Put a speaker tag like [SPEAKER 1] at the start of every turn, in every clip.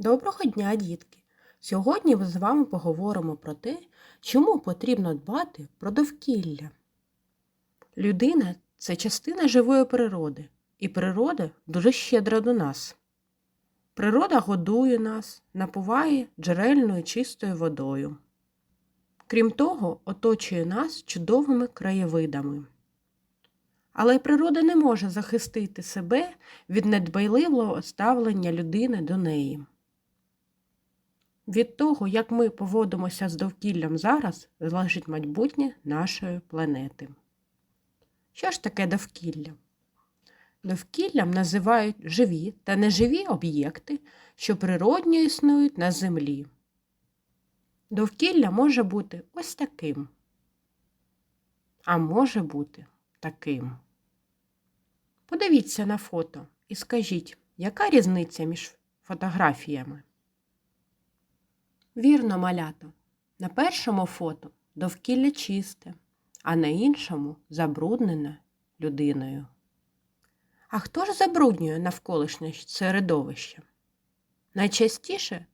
[SPEAKER 1] Доброго дня, дітки! Сьогодні ми з вами поговоримо про те, чому потрібно дбати про довкілля. Людина це частина живої природи, і природа дуже щедра до нас. Природа годує нас, напуває джерельною чистою водою. Крім того, оточує нас чудовими краєвидами. Але природа не може захистити себе від недбайливого ставлення людини до неї. Від того, як ми поводимося з довкіллям зараз, залежить майбутнє нашої планети. Що ж таке довкілля? Довкіллям називають живі та неживі об'єкти, що природньо існують на Землі. Довкілля може бути ось таким, а може бути таким. Подивіться на фото і скажіть, яка різниця між фотографіями? Вірно, малято. На першому фото довкілля чисте, а на іншому забруднене людиною. А хто ж забруднює навколишнє середовище? Найчастіше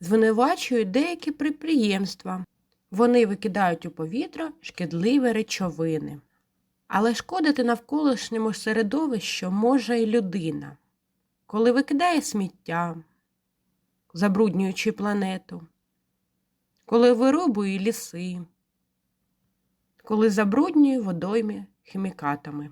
[SPEAKER 1] звинувачують деякі підприємства. Вони викидають у повітря шкідливі речовини. Але шкодити навколишньому середовищу може й людина, коли викидає сміття, забруднюючи планету, коли вирубує ліси, коли забруднює водойми хімікатами.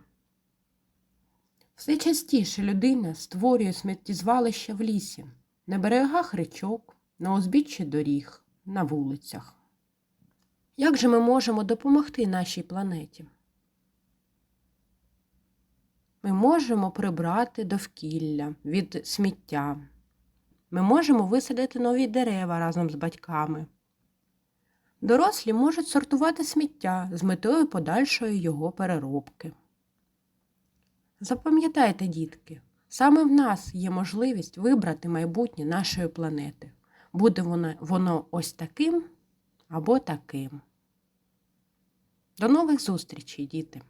[SPEAKER 1] Все частіше людина створює сміттєзвалища в лісі, на берегах річок, на узбіччі доріг, на вулицях. Як же ми можемо допомогти нашій планеті? Ми можемо прибрати довкілля від сміття. Ми можемо висадити нові дерева разом з батьками. Дорослі можуть сортувати сміття з метою подальшої його переробки. Запам'ятайте, дітки, саме в нас є можливість вибрати майбутнє нашої планети. Буде воно, воно ось таким або таким. До нових зустрічей, діти!